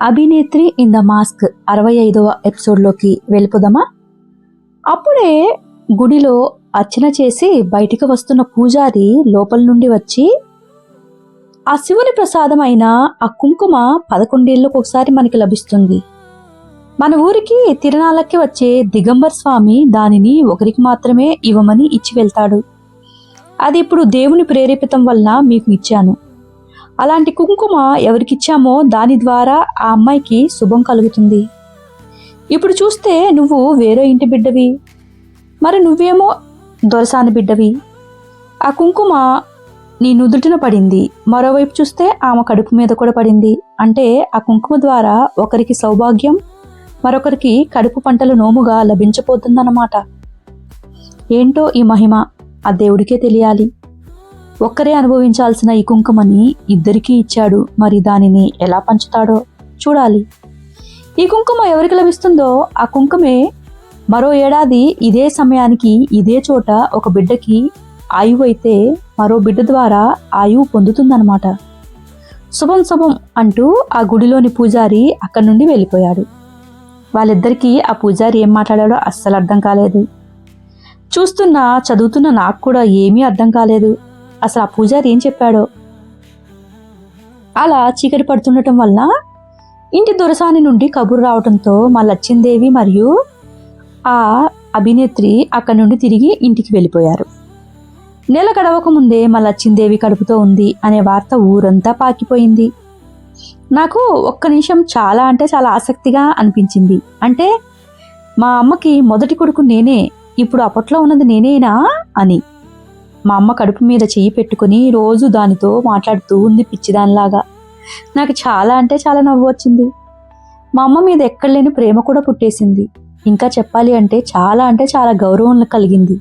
Abhinetri in the mask అరవై ఐదవ ఎపిసోడ్లోకి వెళ్ళిపోదామా? అప్పుడే గుడిలో అర్చన చేసి బయటికి వస్తున్న పూజారి లోపల నుండి వచ్చి ఆ శివుని ప్రసాదం అయిన ఆ కుంకుమ పదకొండేళ్ళకు ఒకసారి మనకి లభిస్తుంది. మన ఊరికి తిరణాలకి వచ్చే దిగంబర్ స్వామి దానిని ఒకరికి మాత్రమే ఇవ్వమని ఇచ్చి వెళ్తాడు. అది ఇప్పుడు దేవుని ప్రేరేపితం వల్ల మీకు ఇచ్చాను. అలాంటి కుంకుమ ఎవరికిచ్చామో దాని ద్వారా ఆ అమ్మాయికి శుభం కలుగుతుంది. ఇప్పుడు చూస్తే నువ్వు వేరే ఇంటి బిడ్డవి. మరి నువ్వేమో దొరసాని బిడ్డవి. ఆ కుంకుమ నీ నుదుటిన పడింది. మరోవైపు చూస్తే ఆమె కడుపు మీద కూడా పడింది. అంటే ఆ కుంకుమ ద్వారా ఒకరికి సౌభాగ్యం మరొకరికి కడుపు పంటలు నోముగా లభించబోతుందన్నమాట. ఏంటో ఈ మహిమ ఆ దేవుడికే తెలియాలి. ఒక్కరే అనుభవించాల్సిన ఈ కుంకుమని ఇద్దరికీ ఇచ్చాడు. మరి దానిని ఎలా పంచుతాడో చూడాలి. ఈ కుంకుమ ఎవరికి లభిస్తుందో ఆ కుంకుమే మరో ఏడాది ఇదే సమయానికి ఇదే చోట ఒక బిడ్డకి ఆయువు అయితే మరో బిడ్డ ద్వారా ఆయువు పొందుతుందన్నమాట. శుభం శుభం అంటూ ఆ గుడిలోని పూజారి అక్కడి నుండి వెళ్ళిపోయాడు. వాళ్ళిద్దరికీ ఆ పూజారి ఏం మాట్లాడాడో అస్సలు అర్థం కాలేదు. చూస్తున్నా చదువుతున్న నాకు కూడా ఏమీ అర్థం కాలేదు. అసలు ఆ పూజారి ఏం చెప్పాడో? అలా చీకటి పడుతుండటం వల్ల ఇంటి దొరసాని నుండి కబురు రావడంతో మా లచ్చిందేవి మరియు ఆ అభినేత్రి అక్కడి నుండి తిరిగి ఇంటికి వెళ్ళిపోయారు. నెల గడవక ముందే మా లచ్చిందేవి కడుపుతో ఉంది అనే వార్త ఊరంతా పాకిపోయింది. నాకు ఒక్క నిమిషం చాలా అంటే చాలా ఆసక్తిగా అనిపించింది. అంటే మా అమ్మకి మొదటి కొడుకు నేనే ఇప్పుడు అప్పట్లో ఉన్నది నేనేనా అని. మా అమ్మ కడుపు మీద చెయ్యి పెట్టుకుని రోజు దానితో మాట్లాడుతూ ఉంది పిచ్చిదానిలాగా. నాకు చాలా అంటే చాలా నవ్వు వచ్చింది. మా అమ్మ మీద ఎక్కడ లేని ప్రేమ కూడా పుట్టేసింది. ఇంకా చెప్పాలి అంటే చాలా అంటే చాలా గౌరవం కలిగింది.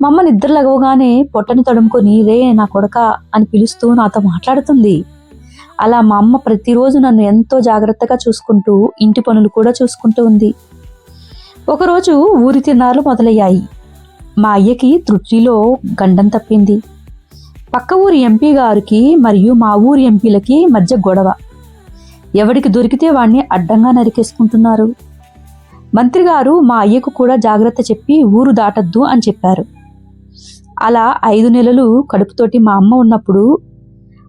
మా అమ్మ నిద్ర లగవగానే పొట్టని తడుముకొని రే నా కొడక అని పిలుస్తూ నాతో మాట్లాడుతుంది. అలా మా అమ్మ ప్రతిరోజు నన్ను ఎంతో జాగ్రత్తగా చూసుకుంటూ ఇంటి పనులు కూడా చూసుకుంటూ ఉంది. ఒకరోజు ఊరి తిన్నారులు మొదలయ్యాయి. మా అయ్యకి తృప్తిలో గండం తప్పింది. పక్క ఊరి ఎంపీ గారికి మరియు మా ఊరి ఎంపీలకి మధ్య గొడవ. ఎవడికి దొరికితే వాణ్ణి అడ్డంగా నరికేసుకుంటున్నారు. మంత్రి గారు మా అయ్యకు కూడా జాగ్రత్త చెప్పి ఊరు దాటద్దు అని చెప్పారు. అలా ఐదు నెలలు కడుపుతోటి మా అమ్మ ఉన్నప్పుడు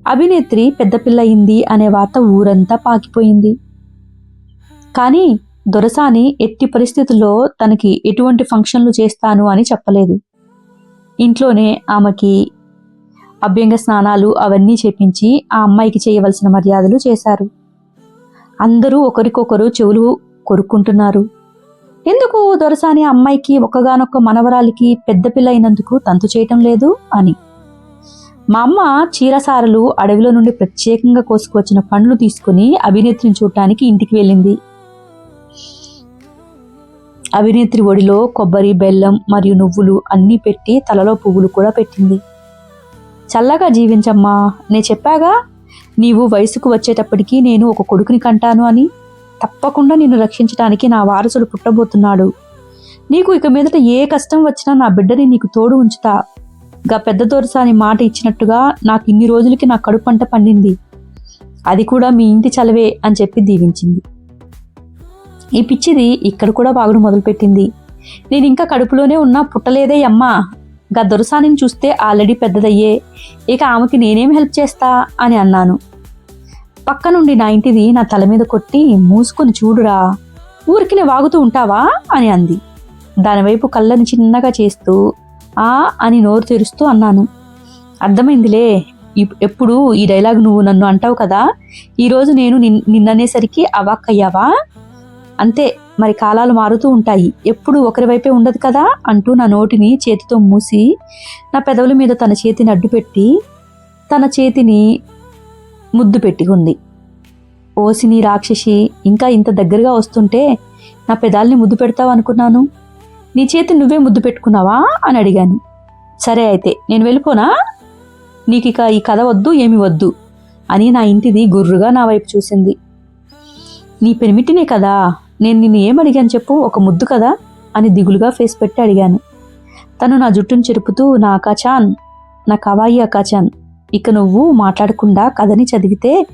అభినేత్రి పెద్దపిల్ల అయింది అనే వార్త ఊరంతా పాకిపోయింది. కానీ దొరసాని ఎట్టి పరిస్థితుల్లో తనకి ఎటువంటి ఫంక్షన్లు చేస్తాను అని చెప్పలేదు. ఇంట్లోనే ఆమెకి అభ్యంగ స్నానాలు అవన్నీ చేపించి ఆ అమ్మాయికి చేయవలసిన మర్యాదలు చేశారు. అందరూ ఒకరికొకరు చెవులు కొరుక్కుంటున్నారు. ఎందుకు దొరసాని అమ్మాయికి ఒక్కగానొక్క మనవరాలికి పెద్ద పిల్ల అయినందుకు తంతు చేయటం లేదు అని? మా అమ్మ చీరసారలు అడవిలో నుండి ప్రత్యేకంగా కోసుకొచ్చిన పండ్లు తీసుకుని అభినేత్రిని చూడటానికి ఇంటికి వెళ్ళింది. అవినేత్రి ఒడిలో కొబ్బరి బెల్లం మరియు నువ్వులు అన్నీ పెట్టి తలలో పువ్వులు కూడా పెట్టింది. చల్లగా జీవించమ్మా నే చెప్పాగా? నీవు వయసుకు వచ్చేటప్పటికి నేను ఒక కొడుకుని కంటాను అని. తప్పకుండా నిన్ను రక్షించడానికి నా వారసుడు పుట్టబోతున్నాడు. నీకు ఇక మీదట ఏ కష్టం వచ్చినా నా బిడ్డని నీకు తోడు ఉంచుతా. గా పెద్ద దొరసాని మాట ఇచ్చినట్టుగా నాకు ఇన్ని రోజులకి నా కడుపు పంట పండింది. అది కూడా మీ ఇంటి చలవే అని చెప్పి దీవించింది. ఈ పిచ్చిది ఇక్కడ కూడా బాగుడు మొదలుపెట్టింది. నేను ఇంకా కడుపులోనే ఉన్నా పుట్టలేదే అమ్మా. గా దొరసానిని చూస్తే ఆల్రెడీ పెద్దదయ్యే. ఇక ఆమెకి నేనేం హెల్ప్ చేస్తా? అని అన్నాను. పక్క నుండి నా ఇంటిది నా తల మీద కొట్టి మూసుకొని చూడురా. ఊరికి వాగుతూ ఉంటావా? అని అంది. దానివైపు కళ్ళని చిన్నగా చేస్తూ ఆ అని నోరు తెరుస్తూ అన్నాను. అర్థమైందిలే. ఇప్- ఎప్పుడు ఈ డైలాగ్ నువ్వు నన్ను అంటావు కదా? ఈరోజు నేను నిన్ నిన్ననేసరికి అవాక్కయ్యావా? అంతే మరి కాలాలు మారుతూ ఉంటాయి. ఎప్పుడు ఒకరి వైపే ఉండదు కదా అంటూ నా నోటిని చేతితో మూసి నా పెదవుల మీద తన చేతిని అడ్డుపెట్టి తన చేతిని ముద్దు పెట్టుకుంది. ఓసిని రాక్షసి ఇంకా ఇంత దగ్గరగా వస్తుంటే నా పెదాల్ని ముద్దు పెడతావు అనుకున్నాను. నీ చేతి నువ్వే ముద్దు పెట్టుకున్నావా అని అడిగాను. సరే అయితే నేను వెళ్ళిపోనా? నీకు ఇక ఈ కథ వద్దు ఏమి వద్దు అని నా ఇంటిది గుర్రుగా నా వైపు చూసింది. నీ పెనిమిటినే కదా? నేను నిన్ను ఏం అడిగాను చెప్పు ఒక ముద్దు కదా? అని దిగులుగా ఫేస్ పెట్టి అడిగాను. తను నా జుట్టును చెరుపుతూ నా అకాచాన్ నా కవాయి అకాచాన్ ఇక నువ్వు మాట్లాడకుండా కథని చదివితే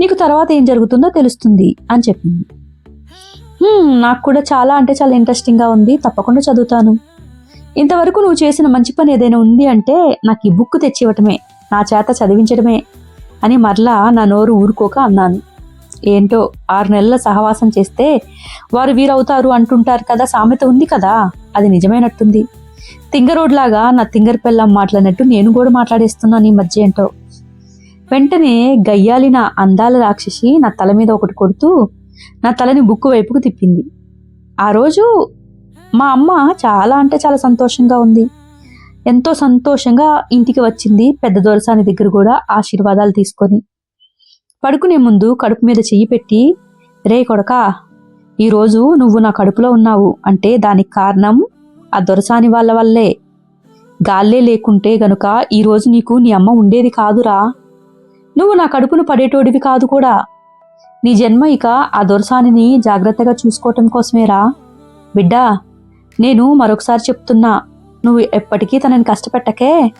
నీకు తర్వాత ఏం జరుగుతుందో తెలుస్తుంది అని చెప్పింది. నాకు కూడా చాలా అంటే చాలా ఇంట్రెస్టింగ్గా ఉంది తప్పకుండా చదువుతాను. ఇంతవరకు నువ్వు చేసిన మంచి పని ఏదైనా ఉంది అంటే నాకు ఈ బుక్ తెచ్చి ఇవ్వటమే నా చేత చదివించడమే అని మరలా నా నోరు ఊరుకోక అన్నాను. ఏంటో ఆరు నెలల సహవాసం చేస్తే వారు వీరవుతారు అంటుంటారు కదా సామెత ఉంది కదా? అది నిజమైనట్టుంది. తింగరోడ్లాగా నా తింగర్ పెళ్ళం మాట్లాడినట్టు నేను కూడా మాట్లాడేస్తున్నాను ఈ మధ్య ఏంటో. వెంటనే గయ్యాలిన అందాల రాక్షసి నా తల మీద ఒకటి కొడుతూ నా తలని బుక్కు వైపుకు తిప్పింది. ఆ రోజు మా అమ్మ చాలా అంటే చాలా సంతోషంగా ఉంది. ఎంతో సంతోషంగా ఇంటికి వచ్చింది పెద్ద దొరసాని దగ్గర కూడా ఆశీర్వాదాలు తీసుకొని. పడుకునే ముందు కడుపు మీద చెయ్యి పెట్టి రే కొడకా ఈరోజు నువ్వు నా కడుపులో ఉన్నావు అంటే దానికి కారణం ఆ దొరసాని వాళ్ళ వల్లే. గాల్లే లేకుంటే గనుక ఈరోజు నీకు నీ అమ్మ ఉండేది కాదురా. నువ్వు నా కడుపును పడేటోడివి కాదు కూడా. నీ జన్మ ఇక ఆ దొరసానిని జాగ్రత్తగా చూసుకోవటం కోసమేరా. బిడ్డా నేను మరొకసారి చెప్తున్నా నువ్వు ఎప్పటికీ తనని కష్టపెట్టకే.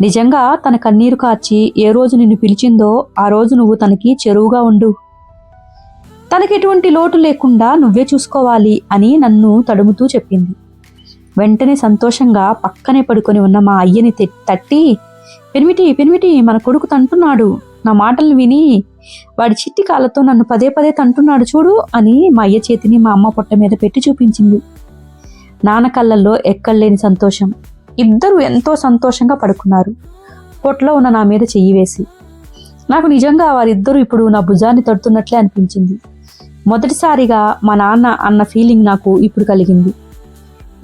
నిజంగా తన కన్నీరు కార్చి ఏ రోజు నిన్ను పిలిచిందో ఆ రోజు నువ్వు తనకి చెరువుగా ఉండు. తనకి ఎటువంటి లోటు లేకుండా నువ్వే చూసుకోవాలి అని నన్ను తడుముతూ చెప్పింది. వెంటనే సంతోషంగా పక్కనే పడుకొని ఉన్న మా అయ్యని తట్టి పెనిమిటి పెనిమిటి మన కొడుకు తంటున్నాడు. నా మాటలు విని వాడి చిట్టి కాళ్ళతో నన్ను పదే పదే తంటున్నాడు చూడు అని మా అయ్య చేతిని మా అమ్మ పొట్ట మీద పెట్టి చూపించింది. నాన్న కళ్ళల్లో ఎక్కడలేని సంతోషం. ఇద్దరు ఎంతో సంతోషంగా పడుకున్నారు. పొట్లో ఉన్న నా మీద చెయ్యి వేసి. నాకు నిజంగా వారిద్దరూ ఇప్పుడు నా భుజాన్ని తడుతున్నట్లే అనిపించింది. మొదటిసారిగా మా నాన్న అన్న ఫీలింగ్ నాకు ఇప్పుడు కలిగింది.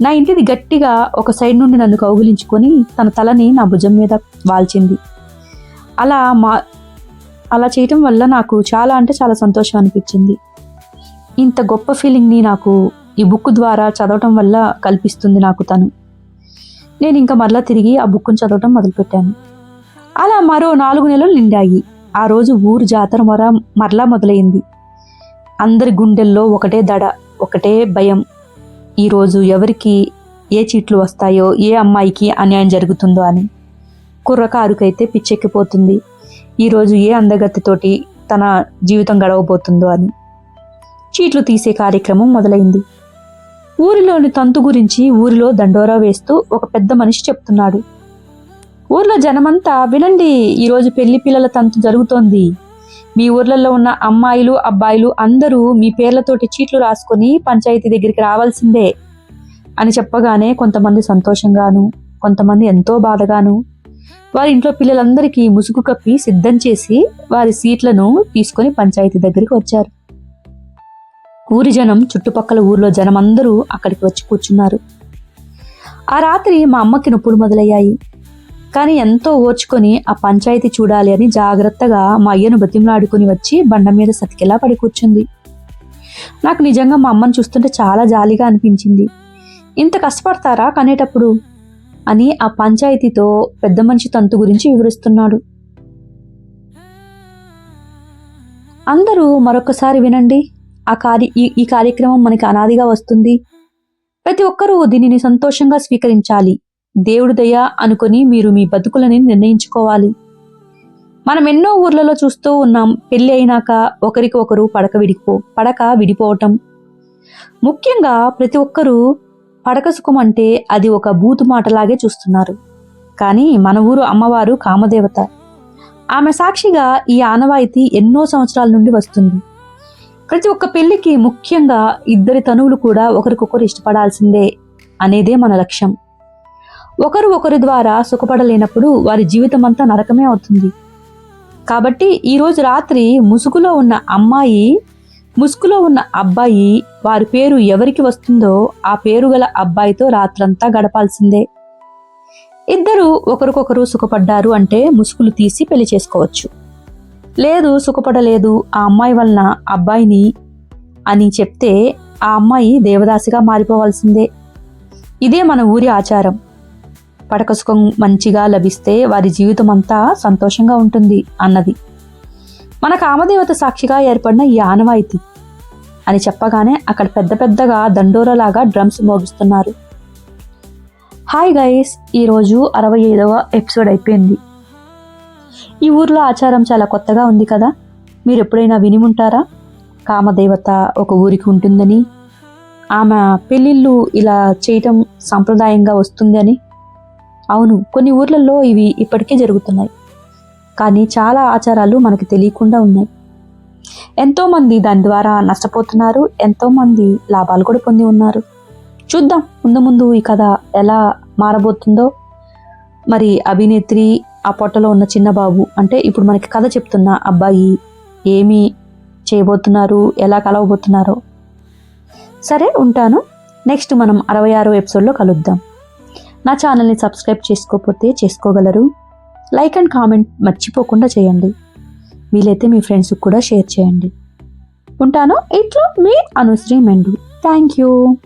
నా ఇంటిది గట్టిగా ఒక సైడ్ నుండి నన్ను కౌగిలించుకొని తన తలని నా భుజం మీద వాల్చింది. అలా మా అలా చేయటం వల్ల నాకు చాలా అంటే చాలా సంతోషం అనిపించింది. ఇంత గొప్ప ఫీలింగ్ని నాకు ఈ బుక్ ద్వారా చదవటం వల్ల కల్పిస్తుంది నాకు తను. నేను ఇంకా మరలా తిరిగి ఆ బుక్ను చదవటం మొదలుపెట్టాను. అలా మరో నాలుగు నెలలు నిండాయి. ఆ రోజు ఊరు జాతర మొర మరలా మొదలైంది. అందరి గుండెల్లో ఒకటే దడ ఒకటే భయం. ఈరోజు ఎవరికి ఏ చీట్లు వస్తాయో ఏ అమ్మాయికి అన్యాయం జరుగుతుందో అని. కుర్రకారుకైతే పిచ్చెక్కిపోతుంది. ఈరోజు ఏ అందగత్తితోటి తన జీవితం గడవబోతుందో అని. చీట్లు తీసే కార్యక్రమం మొదలైంది. ఊరిలోని తంతు గురించి ఊరిలో దండోరా వేస్తూ ఒక పెద్ద మనిషి చెప్తున్నాడు. ఊర్లో జనమంతా వినండి ఈరోజు పెళ్ళి పిల్లల తంతు జరుగుతోంది. మీ ఊర్లలో ఉన్న అమ్మాయిలు అబ్బాయిలు అందరూ మీ పేర్లతోటి చీట్లు రాసుకొని పంచాయతీ దగ్గరికి రావాల్సిందే అని చెప్పగానే కొంతమంది సంతోషంగాను కొంతమంది ఎంతో బాధగాను వారి ఇంట్లో పిల్లలందరికీ ముసుగు కప్పి సిద్ధం చేసి వారి సీట్లను తీసుకొని పంచాయతీ దగ్గరికి వచ్చారు. ఊరి జనం చుట్టుపక్కల ఊర్లో జనం అందరూ అక్కడికి వచ్చి కూర్చున్నారు. ఆ రాత్రి మా అమ్మకి నొప్పులు మొదలయ్యాయి. కానీ ఎంతో ఓర్చుకొని ఆ పంచాయతీ చూడాలి అని జాగ్రత్తగా మా అయ్యను బతిమలాడుకుని వచ్చి బండ మీద సతికిలా పడి కూర్చుంది. నాకు నిజంగా మా అమ్మని చూస్తుంటే చాలా జాలిగా అనిపించింది. ఇంత కష్టపడతారా కనేటప్పుడు? అని ఆ పంచాయతీతో పెద్ద మనిషి తంతు గురించి వివరిస్తున్నాడు. అందరూ మరొకసారి వినండి. ఆ కార్య ఈ ఈ కార్యక్రమం మనకి అనాదిగా వస్తుంది. ప్రతి ఒక్కరూ దీనిని సంతోషంగా స్వీకరించాలి. దేవుడు దయ అనుకొని మీరు మీ బతుకులని నిర్ణయించుకోవాలి. మనం ఎన్నో ఊర్లలో చూస్తూ ఉన్నాం పెళ్ళి అయినాక ఒకరికి ఒకరు పడక విడిపో పడక విడిపోవటం. ముఖ్యంగా ప్రతి ఒక్కరూ పడక సుఖం అంటే అది ఒక బూతు మాటలాగే చూస్తున్నారు. కానీ మన ఊరు అమ్మవారు కామదేవత. ఆమె సాక్షిగా ఈ ఆనవాయితీ ఎన్నో సంవత్సరాల నుండి వస్తుంది. ప్రతి ఒక్క పెళ్ళికి ముఖ్యంగా ఇద్దరి తనువులు కూడా ఒకరికొకరు ఇష్టపడాల్సిందే అనేదే మన లక్ష్యం. ఒకరు ఒకరి ద్వారా సుఖపడలేనప్పుడు వారి జీవితం అంతా నరకమే అవుతుంది. కాబట్టి ఈరోజు రాత్రి ముసుగులో ఉన్న అమ్మాయి ముసుగులో ఉన్న అబ్బాయి వారి పేరు ఎవరికి వస్తుందో ఆ పేరు గల అబ్బాయితో రాత్రంతా గడపాల్సిందే. ఇద్దరు ఒకరికొకరు సుఖపడ్డారు అంటే ముసుగులు తీసి పెళ్ళి చేసుకోవచ్చు. లేదు సుఖపడలేదు ఆ అమ్మాయి వలన అబ్బాయిని అని చెప్తే ఆ అమ్మాయి దేవదాసిగా మారిపోవాల్సిందే. ఇదే మన ఊరి ఆచారం. పడక సుఖం మంచిగా లభిస్తే వారి జీవితం అంతా సంతోషంగా ఉంటుంది అన్నది. మన కామదేవత సాక్షిగా ఏర్పడిన ఈ ఆనవాయితీ అని చెప్పగానే అక్కడ పెద్ద పెద్దగా దండోరలాగా డ్రమ్స్ మోగిస్తున్నారు. హాయ్ గైస్ ఈరోజు అరవై ఐదవ ఎపిసోడ్ అయిపోయింది. ఈ ఊర్లో ఆచారం చాలా కొత్తగా ఉంది కదా. మీరు ఎప్పుడైనా విని ఉంటారా? కామదేవత ఒక ఊరికి ఉంటుందని ఆమె పెళ్ళిళ్ళు ఇలా చేయటం సాంప్రదాయంగా వస్తుంది అని అవును కొన్ని ఊర్లలో ఇవి ఇప్పటికే జరుగుతున్నాయి. కానీ చాలా ఆచారాలు మనకి తెలియకుండా ఉన్నాయి. ఎంతోమంది దాని ద్వారా నష్టపోతున్నారు ఎంతోమంది లాభాలు కూడా పొంది ఉన్నారు. చూద్దాం ముందు ముందు ఈ కథ ఎలా మారబోతుందో. మరి అభినేత్రి ఆ పొట్టలో ఉన్న చిన్న బాబు. అంటే ఇప్పుడు మనకి కథ చెప్తున్న అబ్బాయి ఏమి చేయబోతున్నారు ఎలా కలవబోతున్నారో. సరే ఉంటాను. నెక్స్ట్ మనం అరవై ఆరో ఎపిసోడ్లో కలుద్దాం. నా ఛానల్ని సబ్స్క్రైబ్ చేసుకోకపోతే చేసుకోగలరు. లైక్ అండ్ కామెంట్ మర్చిపోకుండా చేయండి. వీలైతే మీ ఫ్రెండ్స్కి కూడా షేర్ చేయండి. ఉంటాను. ఇట్లా మీ అనుశ్రీ మెండు. Thank you.